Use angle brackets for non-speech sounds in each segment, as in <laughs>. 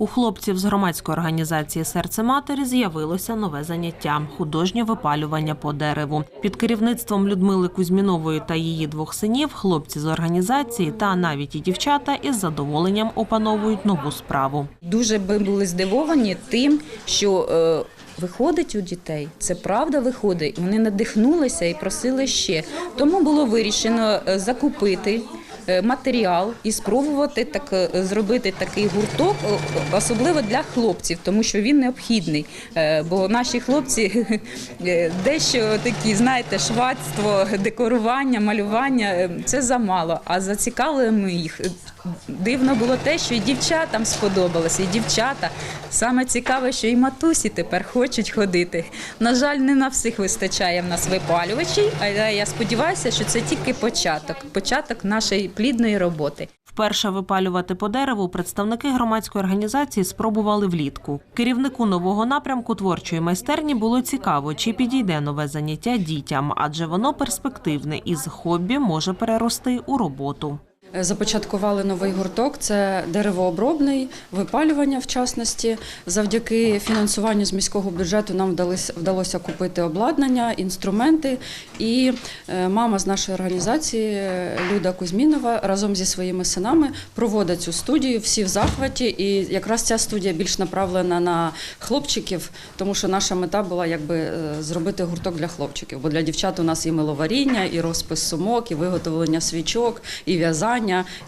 У хлопців з громадської організації Серце матері з'явилося нове заняття художнє випалювання по дереву. Під керівництвом Людмили Кузьмінової та її двох синів хлопці з організації та навіть і дівчата із задоволенням опановують нову справу. Дуже би були здивовані тим, що е, виходить у дітей. Це правда виходить. Вони надихнулися і просили ще. Тому було вирішено е, закупити. Е, Матеріал і спробувати так е, зробити такий гурток, особливо для хлопців, тому що він необхідний. Е, Бо наші хлопці <laughs> дещо такі, знаєте, швацтво, декорування, малювання це замало. А зацікавили ми їх. Дивно було те, що і дівчатам сподобалося, і дівчата. Саме цікаве, що і матусі тепер хочуть ходити. На жаль, не на всіх вистачає в нас випалювачів, але я сподіваюся, що це тільки початок, початок нашої плідної роботи. Вперше випалювати по дереву представники громадської організації спробували влітку. Керівнику нового напрямку творчої майстерні було цікаво, чи підійде нове заняття дітям, адже воно перспективне і з хобі може перерости у роботу. Започаткували новий гурток. Це деревообробний, випалювання в частності. Завдяки фінансуванню з міського бюджету нам вдалося, купити обладнання, інструменти. І е, мама з нашої організації е, Люда Кузьмінова разом зі своїми синами проводить цю студію. Всі в захваті. І якраз ця студія більш направлена на хлопчиків, тому що наша мета була якби е, зробити гурток для хлопчиків. Бо для дівчат у нас і миловаріння, і розпис сумок, і виготовлення свічок, і в'язання,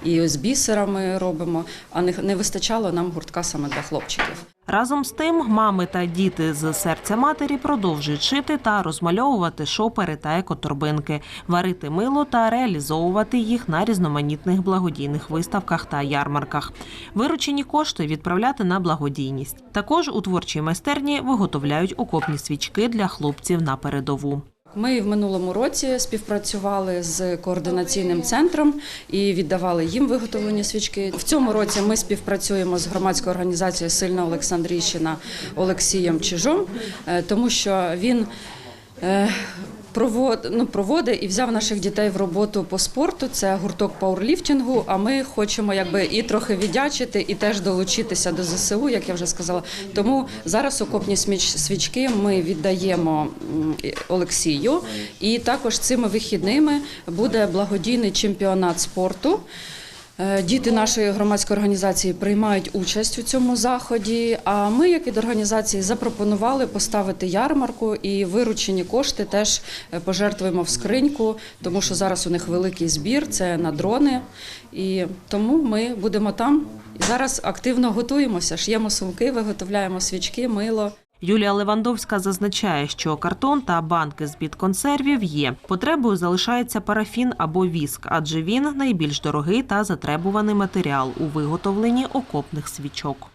і з бісерами робимо. А не, не вистачало нам гуртка саме для хлопчиків. Разом з тим, мами та діти з серця матері продовжують шити та розмальовувати шопери та екоторбинки, варити мило та реалізовувати їх на різноманітних благодійних виставках та ярмарках. Виручені кошти відправляти на благодійність. Також у творчій майстерні виготовляють окопні свічки для хлопців на передову. Ми в минулому році співпрацювали з координаційним центром і віддавали їм виготовлені свічки. В цьому році ми співпрацюємо з громадською організацією Сильна Олександрійщина Олексієм Чижом, е, тому що він. Провод, ну, проводить і взяв наших дітей в роботу по спорту. Це гурток пауерліфтингу. А ми хочемо якби і трохи віддячити, і теж долучитися до ЗСУ, як я вже сказала. Тому зараз окопні свічки ми віддаємо Олексію. І також цими вихідними буде благодійний чемпіонат спорту. Е, Діти нашої громадської організації приймають участь у цьому заході. А ми, як від організації, запропонували поставити ярмарку і виручені кошти теж е, пожертвуємо в скриньку, тому що зараз у них великий збір, це на дрони. І тому ми будемо там. Зараз активно готуємося, ш'ємо сумки, виготовляємо свічки, мило. Юлія Левандовська зазначає, що картон та банки з під консервів є. Потребою залишається парафін або віск, адже він найбільш дорогий та затребуваний матеріал у виготовленні окопних свічок.